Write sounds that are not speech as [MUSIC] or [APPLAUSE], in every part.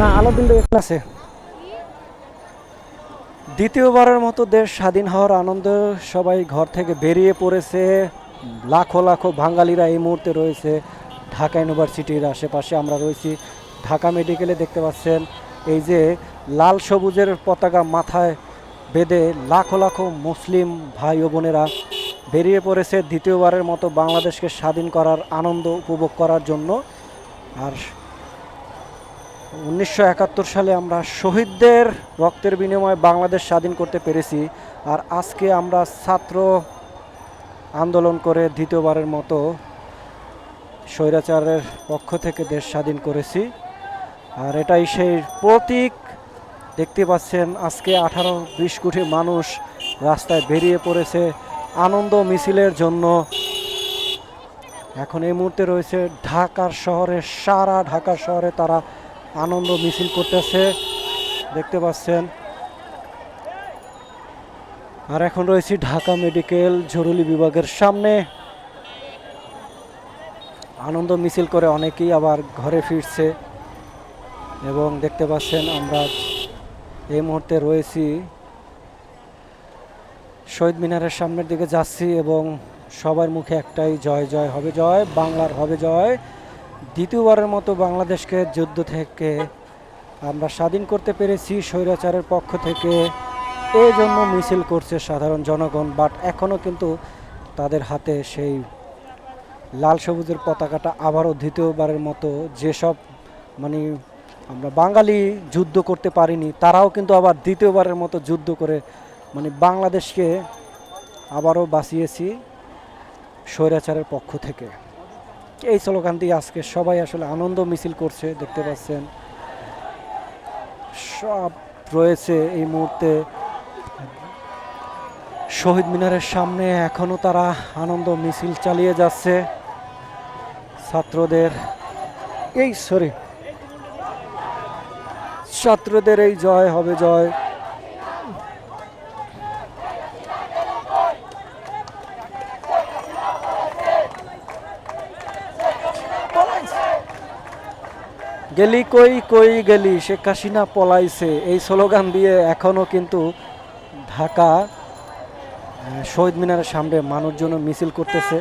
না আলাদিন আছে। দ্বিতীয়বারের মতো দেশ স্বাধীন হওয়ার আনন্দ সবাই ঘর থেকে বেরিয়ে পড়েছে। লাখো লাখো বাঙালিরা এই মুহূর্তে রয়েছে। ঢাকা ইউনিভার্সিটির আশেপাশে আমরা রয়েছি। ঢাকা মেডিকেলে দেখতে পাচ্ছেন, এই যে লাল সবুজের পতাকা মাথায় বেঁধে লাখো লাখো মুসলিম ভাই ও বোনেরা বেরিয়ে পড়েছে। দ্বিতীয়বারের মতো বাংলাদেশকে স্বাধীন করার আনন্দ উপভোগ করার জন্য। আর উনিশশো একাত্তর সালে আমরা শহীদদের রক্তের বিনিময়ে বাংলাদেশ স্বাধীন করতে পেরেছি আর আজকে আমরা ছাত্র আন্দোলন করে দ্বিতীয়বারের মতো স্বৈরাচারের পক্ষ থেকে দেশ স্বাধীন করেছি। আর এটাই সেই প্রতীক। দেখতে পাচ্ছেন আজকে আঠারো বিশ কোটি মানুষ রাস্তায় বেরিয়ে পড়েছে আনন্দ মিছিলের জন্য। এখন এই মুহূর্তে রয়েছে ঢাকার শহরে, সারা ঢাকা শহরে তারা আনন্দ মিছিল করতেছে। দেখতে পাচ্ছেন। আর এখন রয়েছি ঢাকা মেডিকেল জরুরি বিভাগের সামনে। আনন্দ মিছিল করে অনেকেই আবার ঘরে ফিরছে। এবং দেখতে পাচ্ছেন আমরা এই মুহূর্তে রয়েছি। শহীদ মিনারের সামনের দিকে যাচ্ছি এবং সবার মুখে একটাই জয় জয় হবে, জয়। বাংলার হবে, জয়। দ্বিতীয়বারের মতো বাংলাদেশকে যুদ্ধ থেকে আমরা স্বাধীন করতে পেরেছি। স্বৈরাচারের পক্ষ থেকে এই জন্য মিছিল করছে সাধারণ জনগণ, বাট এখনও কিন্তু তাদের হাতে সেই লাল সবুজের পতাকাটা আবারও দ্বিতীয়বারের মতো যেসব মানে আমরা বাঙালি যুদ্ধ করতে পারিনি, তারাও কিন্তু আবার দ্বিতীয়বারের মতো যুদ্ধ করে মানে বাংলাদেশকে আবারও বাঁচিয়েছি স্বৈরাচারের পক্ষ থেকে। এই স্লোগান দিয়ে আজকে সবাই আসলে আনন্দ মিছিল করছে, দেখতে পাচ্ছেন। সব রয়েছে এই মুহূর্তে। শহীদ মিনারের সামনে এখনও তারা আনন্দ মিছিল চালিয়ে যাচ্ছে। ছাত্রদের এই, সরি, ছাত্রদের এই জয় হবে, জয়। গেলি কই কই গেলি শেখ হাসিনা পলাইছে। এই স্লোগান দিয়ে এখনও কিন্তু ঢাকা শহীদ মিনারের সামনে মানুষজন মিছিল করতেছে।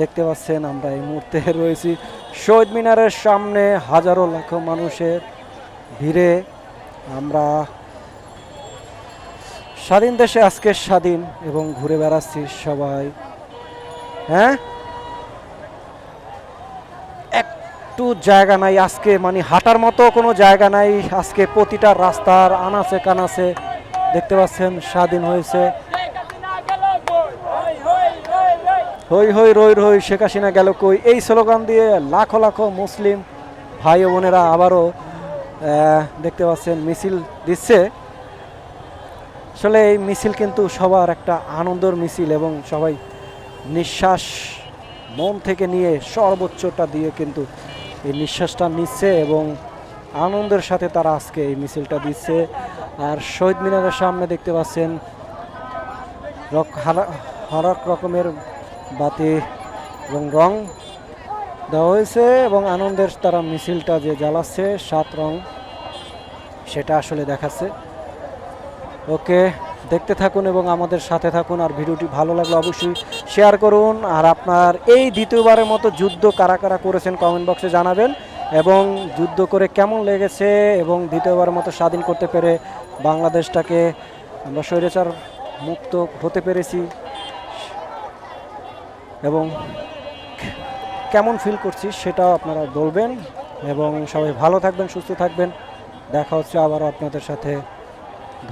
দেখতে পাচ্ছেন, আমরা এই মুহূর্তে [LAUGHS] রয়েছি শহীদ মিনারের সামনে। হাজারো লাখ মানুষের ভিড়ে আমরা স্বাধীন দেশে আজকে স্বাধীন এবং ঘুরে বেড়াচ্ছি সবাই। হ্যাঁ? একটু জায়গা নাই, আজকে মানে হাঁটার মতো কোনো জায়গা নাই, আজকে প্রতিটা রাস্তার আনাচে কানাচে দেখতে পাচ্ছেন, স্বাধীন হয়েছে। হই হই, রই রই, শেখ হাসিনা গেল কই? এই স্লোগান দিয়ে লাখো লাখো মুসলিম ভাই বোনেরা আবারও দেখতে পাচ্ছেন, মিছিল দিচ্ছে। আসলে এই মিছিল কিন্তু সবার একটা আনন্দর মিছিল এবং সবাই নিঃশ্বাস মন থেকে নিয়ে সর্বোচ্চটা দিয়ে কিন্তু এই নিঃশ্বাসটা নিচ্ছে এবং আনন্দের সাথে তারা আজকে এই মিছিলটা দিচ্ছে। আর শহীদ মিনারের সামনে দেখতে পাচ্ছেন রক- রকমের বাতি এবং রং দেওয়া হয়েছে এবং আনন্দের তারা মিছিলটা যে জ্বালাচ্ছে, সাত রং সেটা আসলে দেখাচ্ছে। ওকে দেখতে থাকুন এবং আমাদের সাথে থাকুন আর ভিডিওটি ভালো লাগলে অবশ্যই শেয়ার করুন। আর আপনার এই দ্বিতীয়বারের মতো যুদ্ধ কারা কারা করেছেন কমেন্ট বক্সে জানাবেন এবং যুদ্ধ করে কেমন লেগেছে এবং দ্বিতীয়বারের মতো স্বাধীন করতে পেরে বাংলাদেশটাকে আমরা স্বৈরাচার মুক্ত হতে পেরেছি এবং কেমন ফিল করছি সেটাও আপনারা বলবেন এবং সবাই ভালো থাকবেন, সুস্থ থাকবেন। দেখা হচ্ছে আবারও আপনাদের সাথে।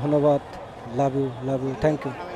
ধন্যবাদ। love you love you thank you.